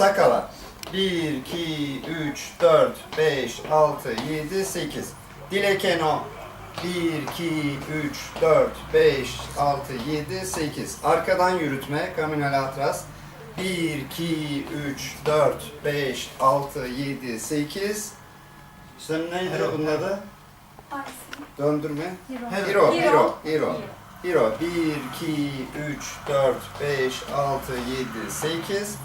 Sakala. 1, 2, 3, 4, 5, 6, 7, 8. Dilekeno. 1, 2, 3, 4, 5, 6, 7, 8. Arkadan yürütme. Caminal atras. 1, 2, 3, 4, 5, 6, 7, 8. Sen neydi bunun adı? Döndürme. Hero. Hero, hero, hero. Hero 1, 2, 3, 4, 5, 6, 7, 8.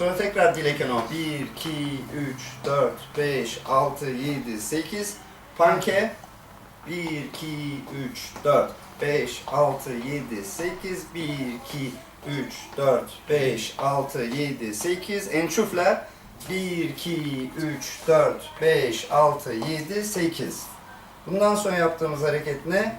Sonra tekrar dilekeno 1, 2, 3, 4, 5, 6, 7, 8. Panke 1, 2, 3, 4, 5, 6, 7, 8. 1, 2, 3, 4, 5, 6, 7, 8. Ençufler 1, 2, 3, 4, 5, 6, 7, 8. Bundan sonra yaptığımız hareket ne?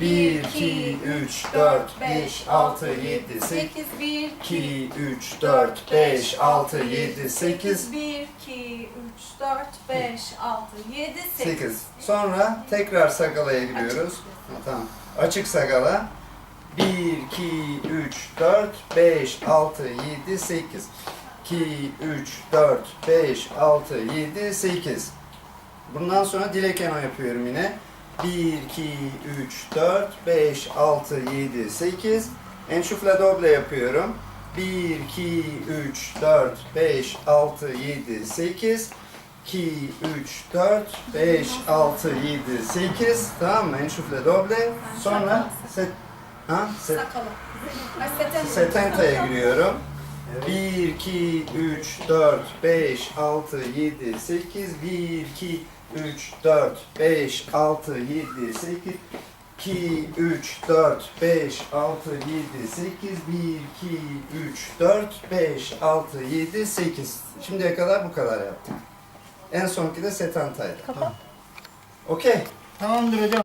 1, 2, 3, 4, 5, 6, 7, 8, 1, 2, 3, 4, 5, 6, 7, 8, 1, 2, 3, 4, 5, 6, 7, 8. 8. Sonra tekrar sakalaya giriyoruz. Ha, tamam. Açık sakala. 1, 2, 3, 4, 5, 6, 7, 8. 2, 3, 4, 5, 6, 7, 8. Bundan sonra dilek eno yapıyorum yine. 1, 2, 3, 4, 5, 6, 7, 8. Enşufla doble yapıyorum. 1, 2, 3, 4, 5, 6, 7, 8. 2, 3, 4, 5, 6, 7, 8. Tamam mı? Enşufle doble. Sonra set, ha? Set, seten. setenta'ya giriyorum. 1, 2, 3, 4, 5, 6, 7, 8. 1, 2, 3, 4, 5, 6, 7, 8. 2, 3, 4, 5, 6, 7, 8. 1, 2, 3, 4, 5, 6, 7, 8. Şimdiye kadar bu kadar yaptık. En sonki de setantaydı. Kapat. Okey. Tamamdır hocam.